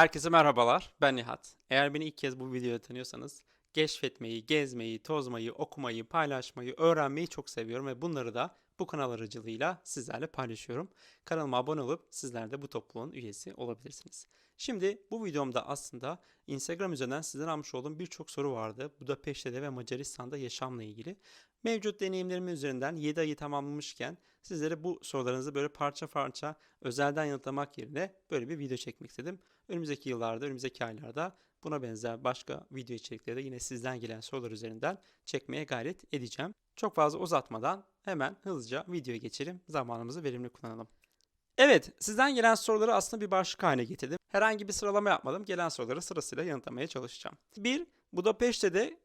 Herkese merhabalar, ben Nihat. Eğer beni ilk kez bu videoda tanıyorsanız, keşfetmeyi, gezmeyi, tozmayı, okumayı, paylaşmayı, öğrenmeyi çok seviyorum ve bunları da bu kanal aracılığıyla sizlerle paylaşıyorum. Kanalıma abone olup sizler de bu topluluğun üyesi olabilirsiniz. Şimdi bu videomda aslında Instagram üzerinden sizden almış olduğum birçok soru vardı. Budapeşte'de ve Macaristan'da yaşamla ilgili. Mevcut deneyimlerim üzerinden 7 ayı tamamlamışken sizlere bu sorularınızı böyle parça parça özelden yanıtlamak yerine böyle bir video çekmek istedim. Önümüzdeki yıllarda, önümüzdeki aylarda buna benzer başka video içerikleri de yine sizden gelen sorular üzerinden çekmeye gayret edeceğim. Çok fazla uzatmadan hemen hızlıca videoya geçelim. Zamanımızı verimli kullanalım. Evet, sizden gelen soruları aslında bir başlık haline getirdim. Herhangi bir sıralama yapmadım. Gelen soruları sırasıyla yanıtlamaya çalışacağım. 1. Budapeşte'de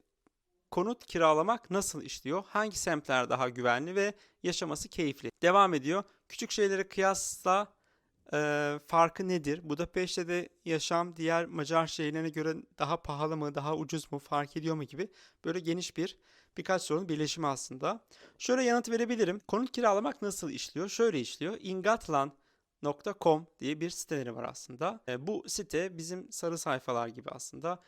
konut kiralamak nasıl işliyor? Hangi semtler daha güvenli ve yaşaması keyifli? Devam ediyor. Küçük şeyleri kıyasla e, farkı nedir? Budapeşte'de yaşam diğer Macar şehirlerine göre daha pahalı mı, daha ucuz mu, fark ediyor mu gibi böyle geniş bir birkaç sorunun birleşimi aslında. Şöyle yanıt verebilirim. Konut kiralamak nasıl işliyor? Şöyle işliyor. ingatlan.com diye bir siteleri var aslında. E, bu site bizim sarı sayfalar gibi aslında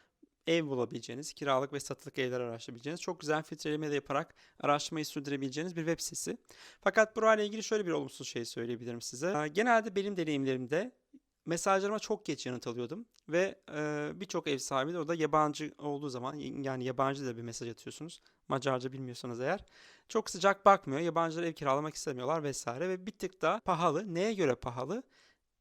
ev bulabileceğiniz, kiralık ve satılık evler araştırabileceğiniz, çok güzel filtreleme de yaparak araştırmayı sürdürebileceğiniz bir web sitesi. Fakat burayla ilgili şöyle bir olumsuz şey söyleyebilirim size. Ee, Genelde benim deneyimlerimde mesajlarıma çok geç yanıt alıyordum ve e, birçok ev sahibi de orada yabancı olduğu zaman yani yabancı da bir mesaj atıyorsunuz. Macarca bilmiyorsanız eğer çok sıcak bakmıyor. Yabancılar ev kiralamak istemiyorlar vesaire ve bir tık da pahalı. Neye göre pahalı?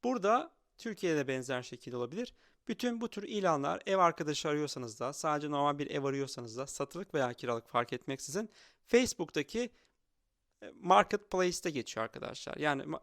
Burada Türkiye'de benzer şekilde olabilir. Bütün bu tür ilanlar ev arkadaşı arıyorsanız da sadece normal bir ev arıyorsanız da satılık veya kiralık fark etmeksizin Facebook'taki e, Marketplace'te geçiyor arkadaşlar. Yani ma-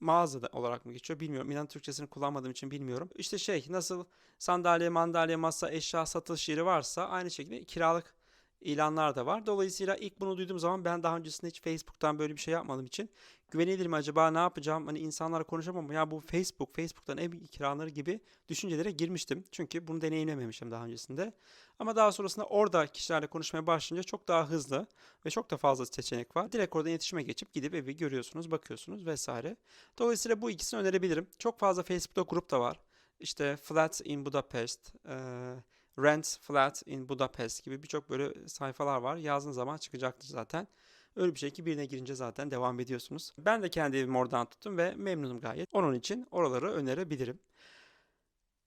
mağazada olarak mı geçiyor bilmiyorum. İnan Türkçesini kullanmadığım için bilmiyorum. İşte şey nasıl sandalye, mandalye, masa, eşya satış yeri varsa aynı şekilde kiralık ilanlar da var. Dolayısıyla ilk bunu duyduğum zaman ben daha öncesinde hiç Facebook'tan böyle bir şey yapmadığım için güvenilir mi acaba ne yapacağım hani insanlara konuşamam ya bu Facebook Facebook'tan ev kiraları gibi düşüncelere girmiştim. Çünkü bunu deneyimlememişim daha öncesinde. Ama daha sonrasında orada kişilerle konuşmaya başlayınca çok daha hızlı ve çok da fazla seçenek var. Direkt orada iletişime geçip gidip evi görüyorsunuz, bakıyorsunuz vesaire. Dolayısıyla bu ikisini önerebilirim. Çok fazla Facebook'ta grup da var. İşte Flats in Budapest, Rent Flat in Budapest gibi birçok böyle sayfalar var. Yazdığınız zaman çıkacaktır zaten. Öyle bir şey ki birine girince zaten devam ediyorsunuz. Ben de kendi evimi oradan tuttum ve memnunum gayet. Onun için oraları önerebilirim.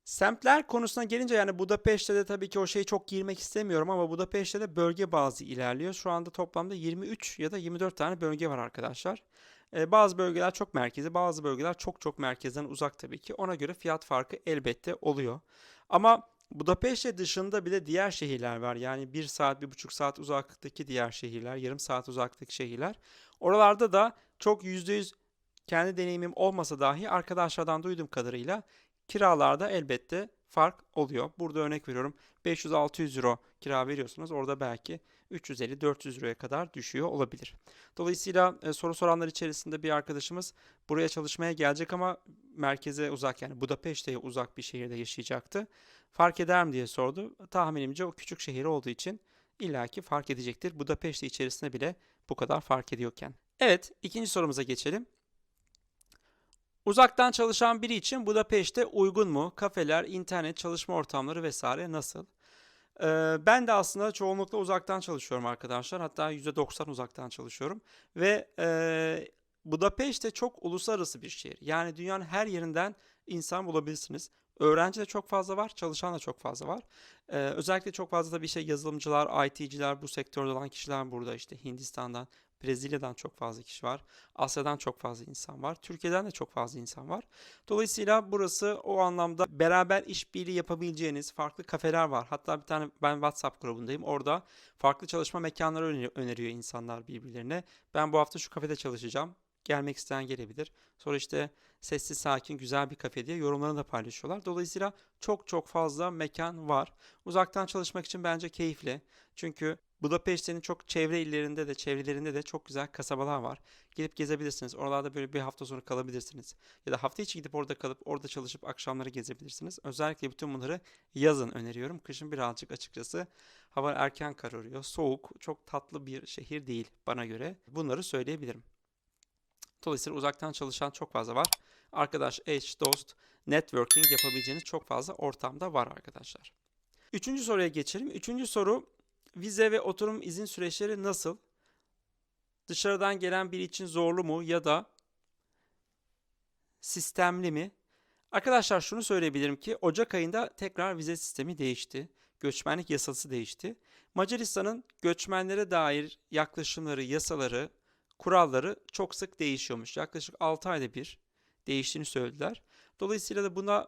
Semtler konusuna gelince yani Budapeşte de tabii ki o şeyi çok girmek istemiyorum ama Budapeşte de bölge bazı ilerliyor. Şu anda toplamda 23 ya da 24 tane bölge var arkadaşlar. Ee, bazı bölgeler çok merkezi, bazı bölgeler çok çok merkezden uzak tabii ki. Ona göre fiyat farkı elbette oluyor. Ama Budapeşte dışında bile diğer şehirler var. Yani bir saat, bir buçuk saat uzaklıktaki diğer şehirler, yarım saat uzaklıktaki şehirler. Oralarda da çok yüzde yüz kendi deneyimim olmasa dahi arkadaşlardan duyduğum kadarıyla kiralarda elbette fark oluyor. Burada örnek veriyorum 500-600 euro kira veriyorsunuz. Orada belki 350-400 euroya kadar düşüyor olabilir. Dolayısıyla e, soru soranlar içerisinde bir arkadaşımız buraya çalışmaya gelecek ama merkeze uzak yani Budapeşte'ye uzak bir şehirde yaşayacaktı. Fark eder mi diye sordu. Tahminimce o küçük şehir olduğu için illaki fark edecektir. Budapeşte içerisinde bile bu kadar fark ediyorken. Evet, ikinci sorumuza geçelim. Uzaktan çalışan biri için Budapeşte uygun mu? Kafeler, internet, çalışma ortamları vesaire nasıl? Ee, ben de aslında çoğunlukla uzaktan çalışıyorum arkadaşlar. Hatta %90 uzaktan çalışıyorum. Ve e, Budapeşte çok uluslararası bir şehir. Yani dünyanın her yerinden insan bulabilirsiniz. Öğrenci de çok fazla var, çalışan da çok fazla var. Ee, özellikle çok fazla da bir şey yazılımcılar, IT'ciler, bu sektörde olan kişiler burada işte Hindistan'dan, Brezilya'dan çok fazla kişi var. Asya'dan çok fazla insan var. Türkiye'den de çok fazla insan var. Dolayısıyla burası o anlamda beraber işbirliği yapabileceğiniz farklı kafeler var. Hatta bir tane ben WhatsApp grubundayım. Orada farklı çalışma mekanları öneriyor insanlar birbirlerine. Ben bu hafta şu kafede çalışacağım gelmek isteyen gelebilir. Sonra işte sessiz sakin güzel bir kafe diye yorumlarını da paylaşıyorlar. Dolayısıyla çok çok fazla mekan var. Uzaktan çalışmak için bence keyifli. Çünkü Budapeşte'nin çok çevre illerinde de çevrelerinde de çok güzel kasabalar var. Gidip gezebilirsiniz. Oralarda böyle bir hafta sonu kalabilirsiniz. Ya da hafta içi gidip orada kalıp orada çalışıp akşamları gezebilirsiniz. Özellikle bütün bunları yazın öneriyorum. Kışın birazcık açıkçası hava erken kararıyor. Soğuk, çok tatlı bir şehir değil bana göre. Bunları söyleyebilirim. Dolayısıyla uzaktan çalışan çok fazla var. arkadaş, eş, dost, networking yapabileceğiniz çok fazla ortamda var arkadaşlar. Üçüncü soruya geçelim. Üçüncü soru vize ve oturum izin süreçleri nasıl? Dışarıdan gelen biri için zorlu mu ya da sistemli mi? Arkadaşlar şunu söyleyebilirim ki Ocak ayında tekrar vize sistemi değişti. Göçmenlik yasası değişti. Macaristan'ın göçmenlere dair yaklaşımları, yasaları, kuralları çok sık değişiyormuş. Yaklaşık 6 ayda bir değiştiğini söylediler. Dolayısıyla da buna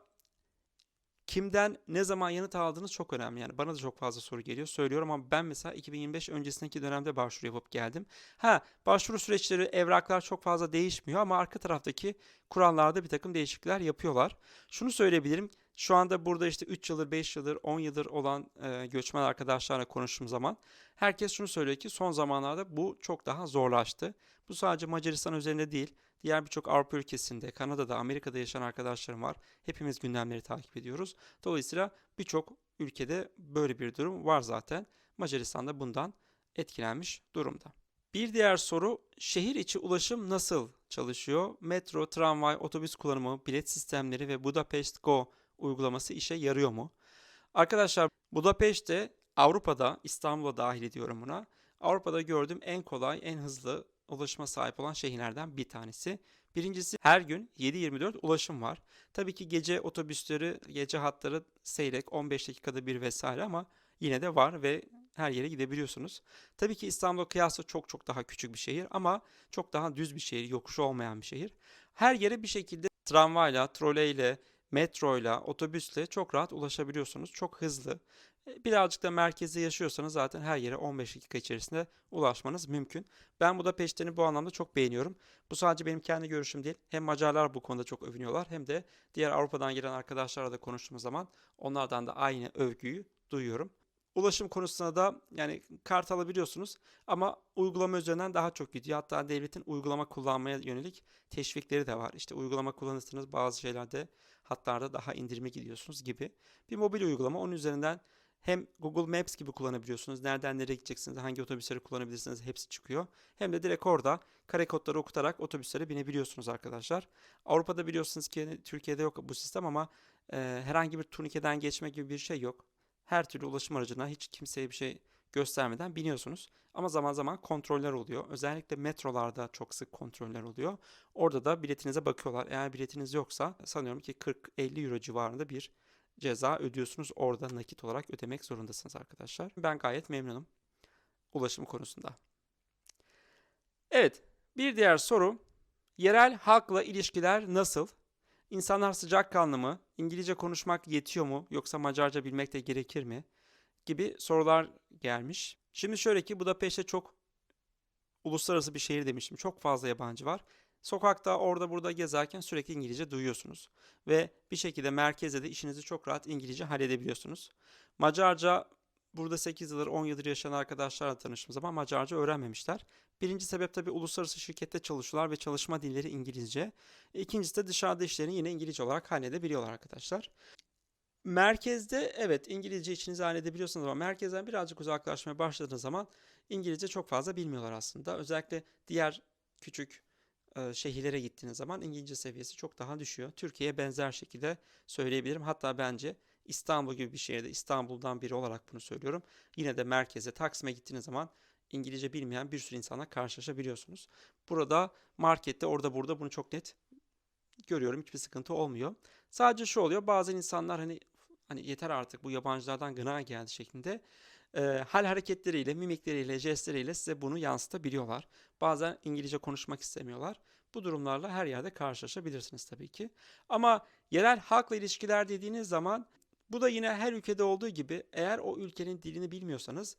kimden ne zaman yanıt aldığınız çok önemli. Yani bana da çok fazla soru geliyor. Söylüyorum ama ben mesela 2025 öncesindeki dönemde başvuru yapıp geldim. Ha başvuru süreçleri, evraklar çok fazla değişmiyor ama arka taraftaki kurallarda bir takım değişiklikler yapıyorlar. Şunu söyleyebilirim. Şu anda burada işte 3 yıldır, 5 yıldır, 10 yıldır olan e, göçmen arkadaşlarla konuştuğum zaman herkes şunu söylüyor ki son zamanlarda bu çok daha zorlaştı. Bu sadece Macaristan üzerinde değil, diğer birçok Avrupa ülkesinde, Kanada'da, Amerika'da yaşayan arkadaşlarım var. Hepimiz gündemleri takip ediyoruz. Dolayısıyla birçok ülkede böyle bir durum var zaten. Macaristan da bundan etkilenmiş durumda. Bir diğer soru şehir içi ulaşım nasıl çalışıyor? Metro, tramvay, otobüs kullanımı, bilet sistemleri ve Budapest Go uygulaması işe yarıyor mu? Arkadaşlar Budapeşte Avrupa'da, İstanbul'a dahil ediyorum buna. Avrupa'da gördüğüm en kolay, en hızlı ulaşıma sahip olan şehirlerden bir tanesi. Birincisi her gün 7-24 ulaşım var. Tabii ki gece otobüsleri, gece hatları seyrek 15 dakikada bir vesaire ama yine de var ve her yere gidebiliyorsunuz. Tabii ki İstanbul'a kıyasla çok çok daha küçük bir şehir ama çok daha düz bir şehir, yokuşu olmayan bir şehir. Her yere bir şekilde tramvayla, troleyle, metroyla, otobüsle çok rahat ulaşabiliyorsunuz. Çok hızlı. E, Birazcık da merkezde yaşıyorsanız zaten her yere 15 dakika içerisinde ulaşmanız mümkün. Ben Budapeşte'ni bu anlamda çok beğeniyorum. Bu sadece benim kendi görüşüm değil. Hem Macarlar bu konuda çok övünüyorlar hem de diğer Avrupa'dan gelen arkadaşlarla da konuştuğumuz zaman onlardan da aynı övgüyü duyuyorum. Ulaşım konusunda da yani kart alabiliyorsunuz ama uygulama üzerinden daha çok gidiyor. Hatta devletin uygulama kullanmaya yönelik teşvikleri de var. İşte uygulama kullanırsanız bazı şeylerde hatlarda daha indirime gidiyorsunuz gibi. Bir mobil uygulama onun üzerinden hem Google Maps gibi kullanabiliyorsunuz. Nereden nereye gideceksiniz, hangi otobüsleri kullanabilirsiniz hepsi çıkıyor. Hem de direkt orada kare kodları okutarak otobüslere binebiliyorsunuz arkadaşlar. Avrupa'da biliyorsunuz ki Türkiye'de yok bu sistem ama e, herhangi bir turnikeden geçme gibi bir şey yok. Her türlü ulaşım aracına hiç kimseye bir şey göstermeden biniyorsunuz. Ama zaman zaman kontroller oluyor. Özellikle metrolarda çok sık kontroller oluyor. Orada da biletinize bakıyorlar. Eğer biletiniz yoksa sanıyorum ki 40-50 euro civarında bir ceza ödüyorsunuz. Orada nakit olarak ödemek zorundasınız arkadaşlar. Ben gayet memnunum ulaşım konusunda. Evet, bir diğer soru. Yerel halkla ilişkiler nasıl? İnsanlar sıcakkanlı mı? İngilizce konuşmak yetiyor mu? Yoksa Macarca bilmek de gerekir mi? Gibi sorular gelmiş. Şimdi şöyle ki Budapeşte çok uluslararası bir şehir demiştim. Çok fazla yabancı var. Sokakta orada burada gezerken sürekli İngilizce duyuyorsunuz. Ve bir şekilde merkezde de işinizi çok rahat İngilizce halledebiliyorsunuz. Macarca burada 8 yıldır 10 yıldır yaşayan arkadaşlarla tanıştığım zaman Macarca öğrenmemişler. Birinci sebep tabii uluslararası şirkette çalışıyorlar ve çalışma dilleri İngilizce. İkincisi de dışarıda işlerini yine İngilizce olarak halledebiliyorlar arkadaşlar. Merkezde evet İngilizce içinize halledebiliyorsunuz ama merkezden birazcık uzaklaşmaya başladığınız zaman İngilizce çok fazla bilmiyorlar aslında. Özellikle diğer küçük e, şehirlere gittiğiniz zaman İngilizce seviyesi çok daha düşüyor. Türkiye'ye benzer şekilde söyleyebilirim. Hatta bence İstanbul gibi bir şehirde İstanbul'dan biri olarak bunu söylüyorum. Yine de merkeze Taksim'e gittiğiniz zaman İngilizce bilmeyen bir sürü insanla karşılaşabiliyorsunuz. Burada markette orada burada bunu çok net görüyorum. Hiçbir sıkıntı olmuyor. Sadece şu oluyor. Bazı insanlar hani hani yeter artık bu yabancılardan gına geldi şeklinde e, hal hareketleriyle, mimikleriyle, jestleriyle size bunu yansıtabiliyorlar. Bazen İngilizce konuşmak istemiyorlar. Bu durumlarla her yerde karşılaşabilirsiniz tabii ki. Ama yerel halkla ilişkiler dediğiniz zaman bu da yine her ülkede olduğu gibi eğer o ülkenin dilini bilmiyorsanız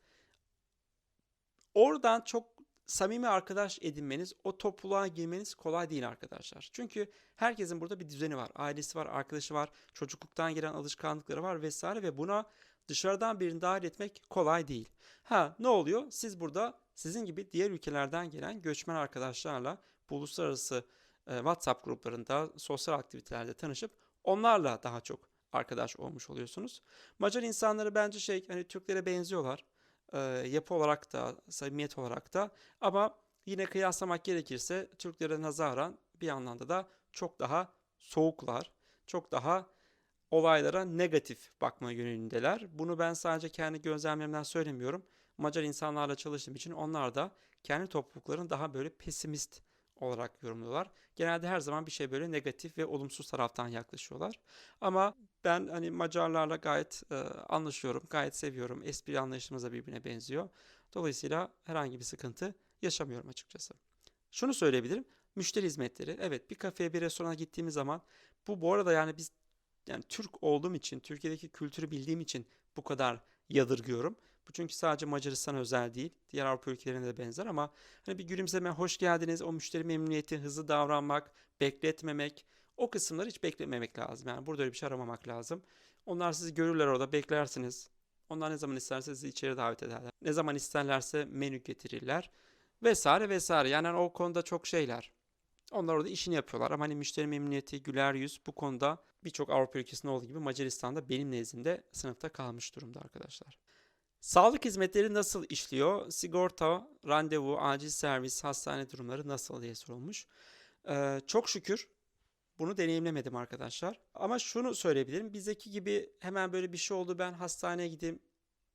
oradan çok samimi arkadaş edinmeniz, o topluluğa girmeniz kolay değil arkadaşlar. Çünkü herkesin burada bir düzeni var. Ailesi var, arkadaşı var, çocukluktan gelen alışkanlıkları var vesaire ve buna dışarıdan birini dahil etmek kolay değil. Ha ne oluyor? Siz burada sizin gibi diğer ülkelerden gelen göçmen arkadaşlarla bu uluslararası e, WhatsApp gruplarında, sosyal aktivitelerde tanışıp onlarla daha çok arkadaş olmuş oluyorsunuz. Macar insanları bence şey hani Türklere benziyorlar. E, yapı olarak da, samimiyet olarak da ama yine kıyaslamak gerekirse Türklere nazaran bir anlamda da çok daha soğuklar, çok daha olaylara negatif bakma yönündeler. Bunu ben sadece kendi gözlemlerimden söylemiyorum. Macar insanlarla çalıştığım için onlar da kendi topluluklarını daha böyle pesimist olarak yorumluyorlar. Genelde her zaman bir şey böyle negatif ve olumsuz taraftan yaklaşıyorlar. Ama ben hani Macarlarla gayet e, anlaşıyorum, gayet seviyorum. Espri anlayışımız da birbirine benziyor. Dolayısıyla herhangi bir sıkıntı yaşamıyorum açıkçası. Şunu söyleyebilirim. Müşteri hizmetleri. Evet bir kafeye bir restorana gittiğimiz zaman bu bu arada yani biz yani Türk olduğum için, Türkiye'deki kültürü bildiğim için bu kadar yadırgıyorum. Bu çünkü sadece Macaristan özel değil. Diğer Avrupa ülkelerine de benzer ama hani bir gülümseme, hoş geldiniz, o müşteri memnuniyeti, hızlı davranmak, bekletmemek, o kısımları hiç beklememek lazım. Yani burada öyle bir şey aramamak lazım. Onlar sizi görürler orada, beklersiniz. Onlar ne zaman isterse sizi içeri davet ederler. Ne zaman isterlerse menü getirirler. Vesaire vesaire. Yani o konuda çok şeyler. Onlar orada işini yapıyorlar ama hani müşteri memnuniyeti, güler yüz bu konuda birçok Avrupa ülkesinde olduğu gibi Macaristan'da benim nezdimde sınıfta kalmış durumda arkadaşlar. Sağlık hizmetleri nasıl işliyor? Sigorta, randevu, acil servis, hastane durumları nasıl diye sorulmuş. Ee, çok şükür bunu deneyimlemedim arkadaşlar. Ama şunu söyleyebilirim. Bizdeki gibi hemen böyle bir şey oldu ben hastaneye gideyim,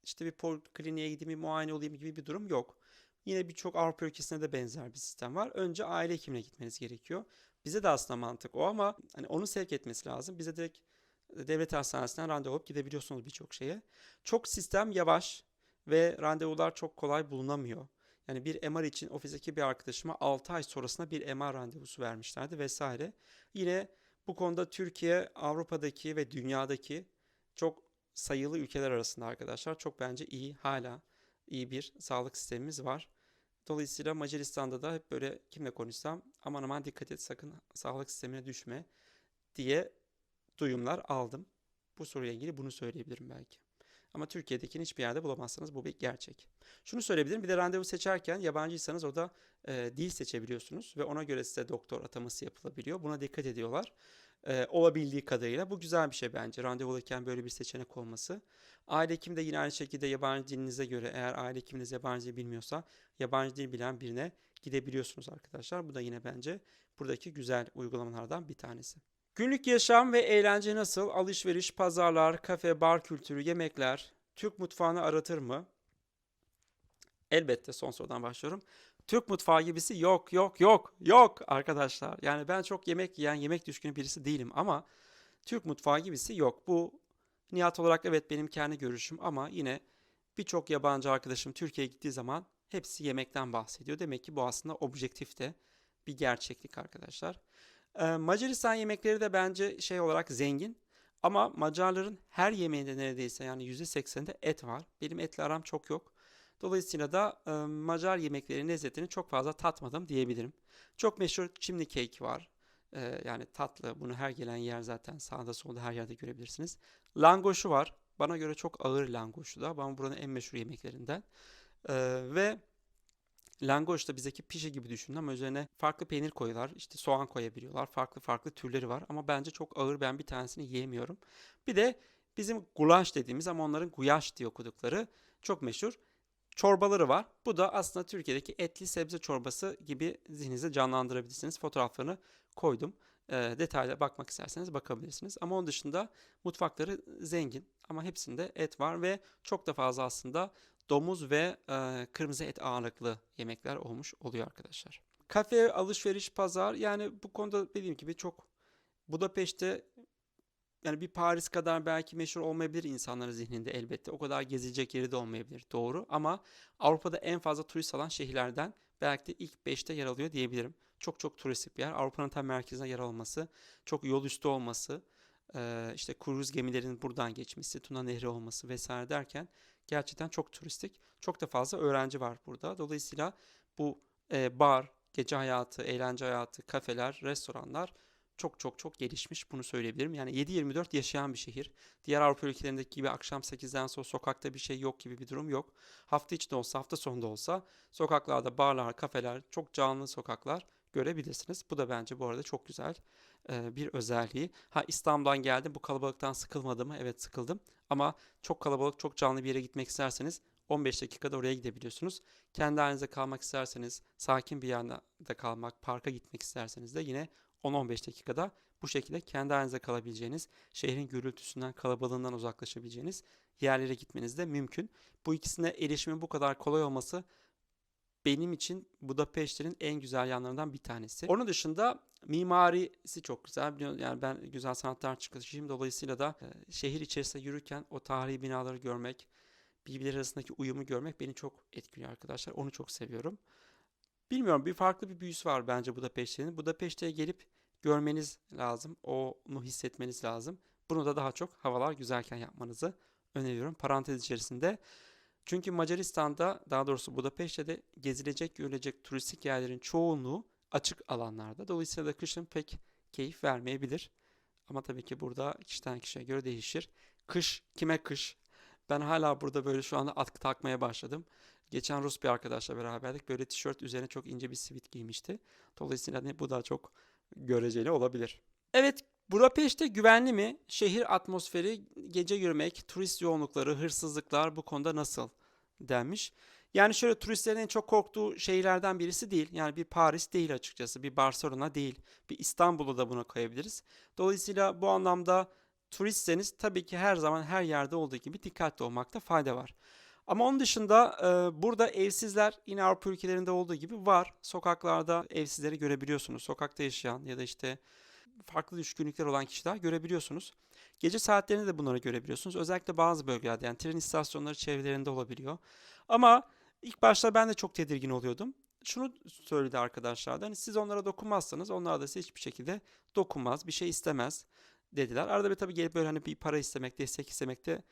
işte bir polikliniğe gideyim, bir muayene olayım gibi bir durum yok. Yine birçok Avrupa ülkesinde de benzer bir sistem var. Önce aile hekimine gitmeniz gerekiyor. Bize de aslında mantık o ama hani onu sevk etmesi lazım. Bize direkt devlet hastanesinden randevu alıp gidebiliyorsunuz birçok şeye. Çok sistem yavaş ve randevular çok kolay bulunamıyor. Yani bir MR için ofisteki bir arkadaşıma 6 ay sonrasında bir MR randevusu vermişlerdi vesaire. Yine bu konuda Türkiye Avrupa'daki ve dünyadaki çok sayılı ülkeler arasında arkadaşlar çok bence iyi hala iyi bir sağlık sistemimiz var. Dolayısıyla Macaristan'da da hep böyle kimle konuşsam aman aman dikkat et sakın sağlık sistemine düşme diye duyumlar aldım. Bu soruyla ilgili bunu söyleyebilirim belki. Ama Türkiye'dekini hiçbir yerde bulamazsanız bu bir gerçek. Şunu söyleyebilirim. Bir de randevu seçerken yabancıysanız orada e, dil seçebiliyorsunuz ve ona göre size doktor ataması yapılabiliyor. Buna dikkat ediyorlar. E, olabildiği kadarıyla. Bu güzel bir şey bence. Randevudayken böyle bir seçenek olması. Aile hekim de yine aynı şekilde yabancı dilinize göre eğer aile hekiminiz yabancı dil bilmiyorsa yabancı dil bilen birine gidebiliyorsunuz arkadaşlar. Bu da yine bence buradaki güzel uygulamalardan bir tanesi. Günlük yaşam ve eğlence nasıl? Alışveriş, pazarlar, kafe, bar kültürü, yemekler Türk mutfağını aratır mı? Elbette son sorudan başlıyorum. Türk mutfağı gibisi yok, yok, yok, yok arkadaşlar. Yani ben çok yemek yiyen, yemek düşkünü birisi değilim ama Türk mutfağı gibisi yok. Bu niyat olarak evet benim kendi görüşüm ama yine birçok yabancı arkadaşım Türkiye'ye gittiği zaman hepsi yemekten bahsediyor. Demek ki bu aslında objektif de bir gerçeklik arkadaşlar. Macaristan yemekleri de bence şey olarak zengin. Ama Macarların her yemeğinde neredeyse yani %80'inde et var. Benim etle aram çok yok. Dolayısıyla da Macar yemeklerinin lezzetini çok fazla tatmadım diyebilirim. Çok meşhur chimney cake var. Yani tatlı. Bunu her gelen yer zaten sağda solda her yerde görebilirsiniz. Langoşu var. Bana göre çok ağır langoşu da. Ama buranın en meşhur yemeklerinden. Ve Langoş da bizdeki pişi gibi düşünün ama üzerine farklı peynir koyuyorlar. İşte soğan koyabiliyorlar. Farklı farklı türleri var ama bence çok ağır. Ben bir tanesini yiyemiyorum. Bir de bizim gulaş dediğimiz ama onların guyaş diye okudukları çok meşhur çorbaları var. Bu da aslında Türkiye'deki etli sebze çorbası gibi zihninizde canlandırabilirsiniz. Fotoğraflarını koydum. E, detaylı bakmak isterseniz bakabilirsiniz. Ama onun dışında mutfakları zengin ama hepsinde et var ve çok da fazla aslında domuz ve e, kırmızı et ağırlıklı yemekler olmuş oluyor arkadaşlar. Kafe, alışveriş, pazar yani bu konuda dediğim gibi çok Budapeşte yani bir Paris kadar belki meşhur olmayabilir insanların zihninde elbette. O kadar gezilecek yeri de olmayabilir. Doğru ama Avrupa'da en fazla turist alan şehirlerden belki de ilk 5'te yer alıyor diyebilirim. Çok çok turistik bir yer. Avrupa'nın tam merkezine yer alması, çok yol üstü olması, işte kruz gemilerin buradan geçmesi, Tuna Nehri olması vesaire derken gerçekten çok turistik. Çok da fazla öğrenci var burada. Dolayısıyla bu bar, gece hayatı, eğlence hayatı, kafeler, restoranlar çok çok çok gelişmiş bunu söyleyebilirim. Yani 7-24 yaşayan bir şehir. Diğer Avrupa ülkelerindeki gibi akşam 8'den sonra sokakta bir şey yok gibi bir durum yok. Hafta içinde olsa hafta sonunda olsa sokaklarda barlar, kafeler, çok canlı sokaklar görebilirsiniz. Bu da bence bu arada çok güzel bir özelliği. Ha İstanbul'dan geldim bu kalabalıktan sıkılmadım mı? Evet sıkıldım. Ama çok kalabalık, çok canlı bir yere gitmek isterseniz 15 dakikada oraya gidebiliyorsunuz. Kendi halinizde kalmak isterseniz, sakin bir yerde kalmak, parka gitmek isterseniz de yine 10-15 dakikada bu şekilde kendi halinize kalabileceğiniz, şehrin gürültüsünden, kalabalığından uzaklaşabileceğiniz yerlere gitmeniz de mümkün. Bu ikisine erişimin bu kadar kolay olması benim için Budapeşte'nin en güzel yanlarından bir tanesi. Onun dışında mimarisi çok güzel. Yani ben güzel sanatlar çıkışıyım. Dolayısıyla da e, şehir içerisinde yürürken o tarihi binaları görmek, birbirleri arasındaki uyumu görmek beni çok etkiliyor arkadaşlar. Onu çok seviyorum. Bilmiyorum bir farklı bir büyüsü var bence Budapeşte'nin. Budapeşte'ye gelip görmeniz lazım. Onu hissetmeniz lazım. Bunu da daha çok havalar güzelken yapmanızı öneriyorum. Parantez içerisinde. Çünkü Macaristan'da daha doğrusu Budapeşte'de gezilecek, görülecek turistik yerlerin çoğunluğu açık alanlarda. Dolayısıyla da kışın pek keyif vermeyebilir. Ama tabii ki burada kişiden kişiye göre değişir. Kış kime kış? Ben hala burada böyle şu anda atkı takmaya başladım. Geçen Rus bir arkadaşla beraberdik. Böyle tişört üzerine çok ince bir sivit giymişti. Dolayısıyla hani bu da çok göreceli olabilir. Evet, Budapeşte güvenli mi? Şehir atmosferi, gece yürümek, turist yoğunlukları, hırsızlıklar bu konuda nasıl denmiş. Yani şöyle turistlerin en çok korktuğu şehirlerden birisi değil. Yani bir Paris değil açıkçası, bir Barcelona değil, bir İstanbul'u da buna koyabiliriz. Dolayısıyla bu anlamda turistseniz tabii ki her zaman her yerde olduğu gibi dikkatli olmakta fayda var. Ama onun dışında e, burada evsizler yine Avrupa ülkelerinde olduğu gibi var. Sokaklarda evsizleri görebiliyorsunuz. Sokakta yaşayan ya da işte farklı düşkünlükler olan kişiler görebiliyorsunuz. Gece saatlerinde de bunları görebiliyorsunuz. Özellikle bazı bölgelerde yani tren istasyonları çevrelerinde olabiliyor. Ama ilk başta ben de çok tedirgin oluyordum. Şunu söyledi arkadaşlar da hani siz onlara dokunmazsanız onlar da size hiçbir şekilde dokunmaz, bir şey istemez dediler. Arada bir tabii gelip böyle hani bir para istemek, destek istemekte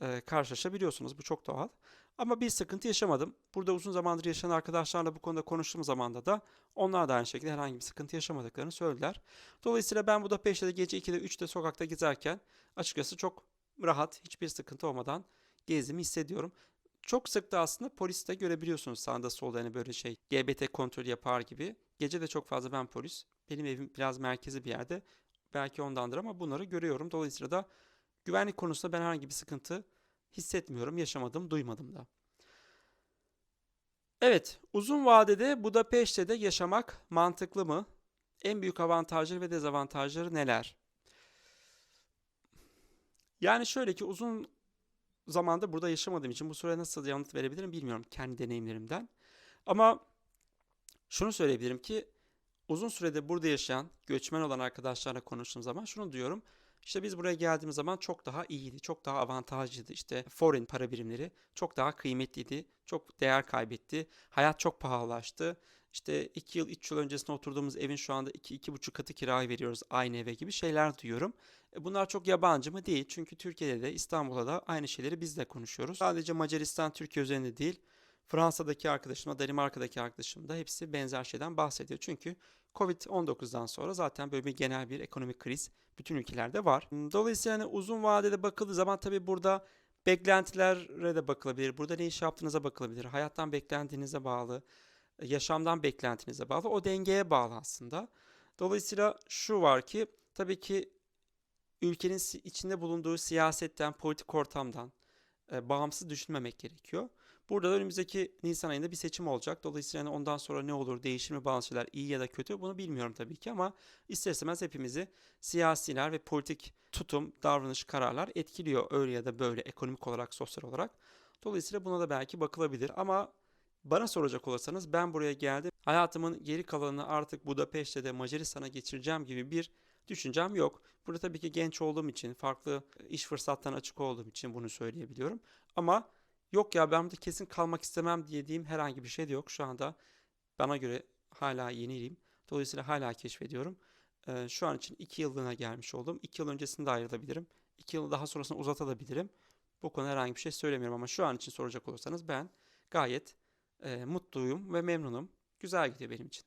e, karşılaşabiliyorsunuz. Bu çok doğal. Ama bir sıkıntı yaşamadım. Burada uzun zamandır yaşayan arkadaşlarla bu konuda konuştuğum zamanda da onlar da aynı şekilde herhangi bir sıkıntı yaşamadıklarını söylediler. Dolayısıyla ben Budapeşte'de gece 2'de 3'te sokakta gezerken açıkçası çok rahat, hiçbir sıkıntı olmadan gezdiğimi hissediyorum. Çok sık da aslında polis de görebiliyorsunuz sağda solda hani böyle şey GBT kontrol yapar gibi. Gece de çok fazla ben polis. Benim evim biraz merkezi bir yerde. Belki ondandır ama bunları görüyorum. Dolayısıyla da güvenlik konusunda ben herhangi bir sıkıntı hissetmiyorum, yaşamadım, duymadım da. Evet, uzun vadede Budapeşte'de yaşamak mantıklı mı? En büyük avantajları ve dezavantajları neler? Yani şöyle ki uzun zamanda burada yaşamadığım için bu soruya nasıl yanıt verebilirim bilmiyorum kendi deneyimlerimden. Ama şunu söyleyebilirim ki uzun sürede burada yaşayan, göçmen olan arkadaşlarla konuştuğum zaman şunu diyorum. İşte biz buraya geldiğimiz zaman çok daha iyiydi, çok daha avantajlıydı. İşte foreign para birimleri çok daha kıymetliydi, çok değer kaybetti. Hayat çok pahalılaştı. İşte 2 yıl, 3 yıl öncesinde oturduğumuz evin şu anda 2-2,5 katı kirayı veriyoruz aynı eve gibi şeyler duyuyorum. E bunlar çok yabancı mı? Değil. Çünkü Türkiye'de de İstanbul'da da aynı şeyleri biz de konuşuyoruz. Sadece Macaristan, Türkiye üzerinde değil. Fransa'daki arkadaşımla, Danimarka'daki arkadaşım da hepsi benzer şeyden bahsediyor. Çünkü Covid-19'dan sonra zaten böyle bir genel bir ekonomik kriz bütün ülkelerde var. Dolayısıyla hani uzun vadede bakıldığı zaman tabii burada beklentilere de bakılabilir. Burada ne iş yaptığınıza bakılabilir. Hayattan beklentinize bağlı, yaşamdan beklentinize bağlı. O dengeye bağlı aslında. Dolayısıyla şu var ki tabii ki ülkenin içinde bulunduğu siyasetten, politik ortamdan e, bağımsız düşünmemek gerekiyor. Burada da önümüzdeki Nisan ayında bir seçim olacak. Dolayısıyla yani ondan sonra ne olur, değişir mi bazı şeyler iyi ya da kötü bunu bilmiyorum tabii ki ama ister istemez hepimizi siyasiler ve politik tutum, davranış, kararlar etkiliyor öyle ya da böyle ekonomik olarak, sosyal olarak. Dolayısıyla buna da belki bakılabilir ama bana soracak olursanız ben buraya geldim. Hayatımın geri kalanını artık Budapeşte'de Macaristan'a geçireceğim gibi bir düşüncem yok. Burada tabii ki genç olduğum için, farklı iş fırsatlarına açık olduğum için bunu söyleyebiliyorum. Ama Yok ya ben burada kesin kalmak istemem dediğim herhangi bir şey de yok. Şu anda bana göre hala yeniyim. Dolayısıyla hala keşfediyorum. Ee, şu an için 2 yıllığına gelmiş oldum. 2 yıl öncesinde ayrılabilirim. 2 yıl daha sonrasında uzatabilirim. Bu konu herhangi bir şey söylemiyorum ama şu an için soracak olursanız ben gayet e, mutluyum ve memnunum. Güzel gidiyor benim için.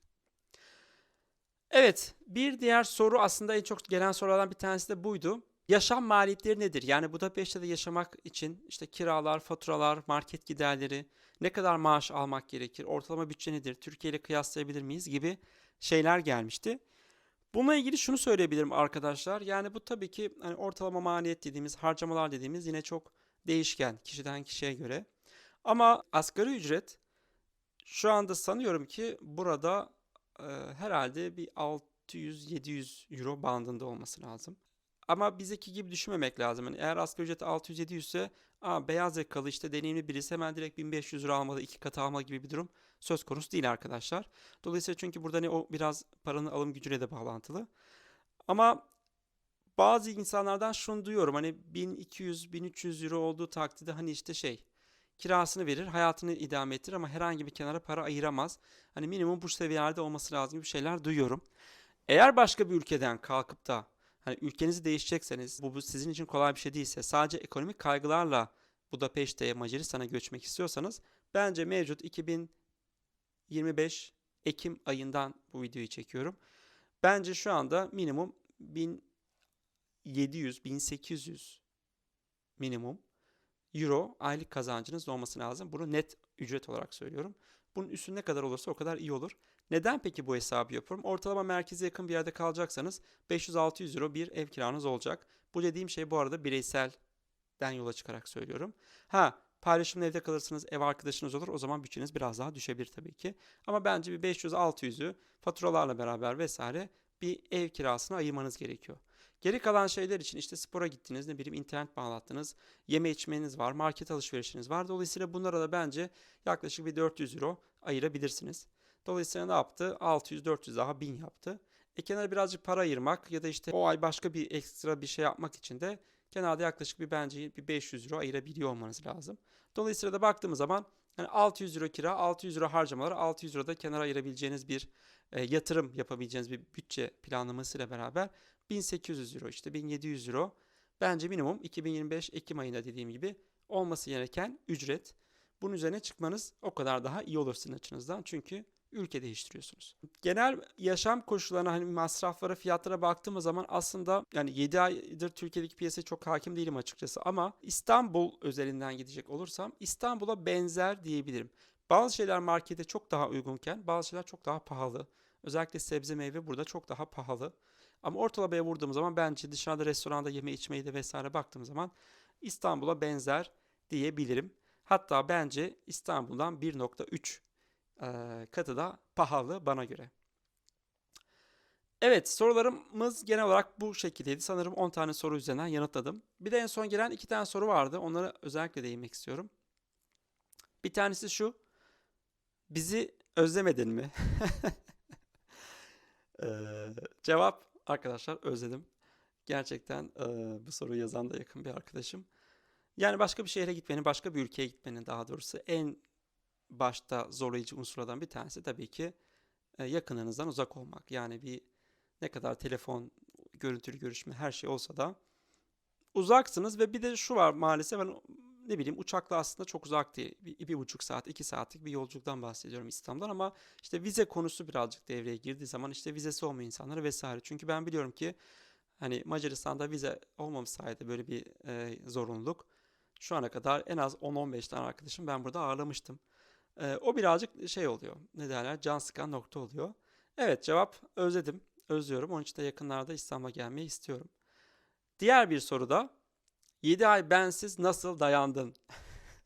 Evet, bir diğer soru aslında en çok gelen sorulardan bir tanesi de buydu. Yaşam maliyetleri nedir? Yani Budapeşte'de yaşamak için işte kiralar, faturalar, market giderleri, ne kadar maaş almak gerekir, ortalama bütçe nedir, Türkiye ile kıyaslayabilir miyiz gibi şeyler gelmişti. Bununla ilgili şunu söyleyebilirim arkadaşlar. Yani bu tabii ki hani ortalama maliyet dediğimiz, harcamalar dediğimiz yine çok değişken kişiden kişiye göre. Ama asgari ücret şu anda sanıyorum ki burada e, herhalde bir 600-700 euro bandında olması lazım. Ama bizdeki gibi düşünmemek lazım. Yani eğer asgari ücret 600-700 ise aa, beyaz yakalı işte deneyimli birisi hemen direkt 1500 euro almalı, iki katı almalı gibi bir durum söz konusu değil arkadaşlar. Dolayısıyla çünkü burada ne o biraz paranın alım gücüyle de bağlantılı. Ama bazı insanlardan şunu duyuyorum hani 1200-1300 euro olduğu takdirde hani işte şey kirasını verir, hayatını idame ettirir ama herhangi bir kenara para ayıramaz. Hani minimum bu seviyelerde olması lazım gibi şeyler duyuyorum. Eğer başka bir ülkeden kalkıp da hani ülkenizi değişecekseniz bu, bu sizin için kolay bir şey değilse sadece ekonomik kaygılarla Budapeşte'ye Macaristan'a göçmek istiyorsanız bence mevcut 2025 Ekim ayından bu videoyu çekiyorum. Bence şu anda minimum 1700 1800 minimum euro aylık kazancınız olması lazım. Bunu net ücret olarak söylüyorum. Bunun üstü ne kadar olursa o kadar iyi olur. Neden peki bu hesabı yapıyorum? Ortalama merkeze yakın bir yerde kalacaksanız 500-600 euro bir ev kiranız olacak. Bu dediğim şey bu arada bireyselden yola çıkarak söylüyorum. Ha paylaşımlı evde kalırsınız, ev arkadaşınız olur. O zaman bütçeniz biraz daha düşebilir tabii ki. Ama bence bir 500-600'ü faturalarla beraber vesaire bir ev kirasına ayırmanız gerekiyor. Geri kalan şeyler için işte spora gittiniz, ne bileyim internet bağlattınız, yeme içmeniz var, market alışverişiniz var. Dolayısıyla bunlara da bence yaklaşık bir 400 euro ayırabilirsiniz. Dolayısıyla ne yaptı? 600-400 daha 1000 yaptı. E kenara birazcık para ayırmak ya da işte o ay başka bir ekstra bir şey yapmak için de kenarda yaklaşık bir bence bir 500 euro ayırabiliyor olmanız lazım. Dolayısıyla da baktığımız zaman yani 600 euro kira, 600 euro harcamalar, 600 euro da kenara ayırabileceğiniz bir e, yatırım yapabileceğiniz bir bütçe planlamasıyla beraber 1800 euro işte 1700 euro bence minimum 2025 Ekim ayında dediğim gibi olması gereken ücret. Bunun üzerine çıkmanız o kadar daha iyi olur sizin açınızdan. Çünkü ülke değiştiriyorsunuz. Genel yaşam koşullarına hani masraflara, fiyatlara baktığımız zaman aslında yani 7 aydır Türkiye'deki piyasaya çok hakim değilim açıkçası ama İstanbul özelinden gidecek olursam İstanbul'a benzer diyebilirim. Bazı şeyler markete çok daha uygunken bazı şeyler çok daha pahalı. Özellikle sebze meyve burada çok daha pahalı. Ama ortalamaya vurduğum zaman bence dışarıda restoranda yeme içmeyi de vesaire baktığım zaman İstanbul'a benzer diyebilirim. Hatta bence İstanbul'dan 1.3 e, katı da pahalı bana göre. Evet sorularımız genel olarak bu şekildeydi. Sanırım 10 tane soru üzerinden yanıtladım. Bir de en son gelen 2 tane soru vardı. Onlara özellikle değinmek istiyorum. Bir tanesi şu. Bizi özlemedin mi? ee, cevap arkadaşlar özledim. Gerçekten e, bu soruyu yazan da yakın bir arkadaşım. Yani başka bir şehre gitmenin, başka bir ülkeye gitmenin daha doğrusu en başta zorlayıcı unsurlardan bir tanesi tabii ki e, yakınınızdan uzak olmak. Yani bir ne kadar telefon, görüntülü görüşme her şey olsa da uzaksınız ve bir de şu var maalesef ben ne bileyim uçakla aslında çok uzak değil. Bir, bir buçuk saat, iki saatlik bir yolculuktan bahsediyorum İstanbul'dan ama işte vize konusu birazcık devreye girdiği zaman işte vizesi olmayan insanlara vesaire. Çünkü ben biliyorum ki hani Macaristan'da vize olmamasaydı böyle bir e, zorunluluk şu ana kadar en az 10-15 tane arkadaşım ben burada ağırlamıştım. E, o birazcık şey oluyor. Ne derler? Can sıkan nokta oluyor. Evet cevap özledim. Özlüyorum. Onun için de yakınlarda İstanbul'a gelmeyi istiyorum. Diğer bir soru da 7 ay bensiz nasıl dayandın?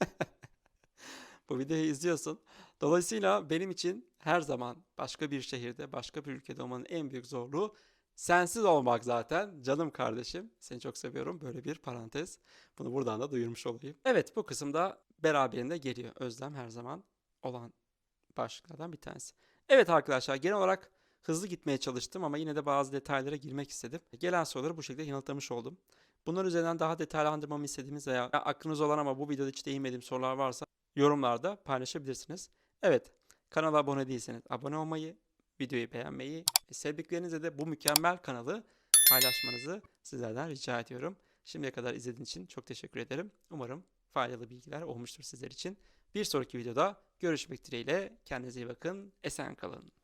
Bu videoyu izliyorsun. Dolayısıyla benim için her zaman başka bir şehirde, başka bir ülkede olmanın en büyük zorluğu sensiz olmak zaten. Canım kardeşim, seni çok seviyorum. Böyle bir parantez. Bunu buradan da duyurmuş olayım. Evet, bu kısımda beraberinde geliyor. Özlem her zaman olan başlıklardan bir tanesi. Evet arkadaşlar, genel olarak hızlı gitmeye çalıştım ama yine de bazı detaylara girmek istedim. Gelen soruları bu şekilde yanıtlamış oldum. Bunlar üzerinden daha detaylandırmamı istediğiniz veya aklınız olan ama bu videoda hiç değinmediğim sorular varsa yorumlarda paylaşabilirsiniz. Evet, kanala abone değilseniz abone olmayı, videoyu beğenmeyi ve sevdiklerinizle de bu mükemmel kanalı paylaşmanızı sizlerden rica ediyorum. Şimdiye kadar izlediğiniz için çok teşekkür ederim. Umarım faydalı bilgiler olmuştur sizler için. Bir sonraki videoda görüşmek dileğiyle. Kendinize iyi bakın. Esen kalın.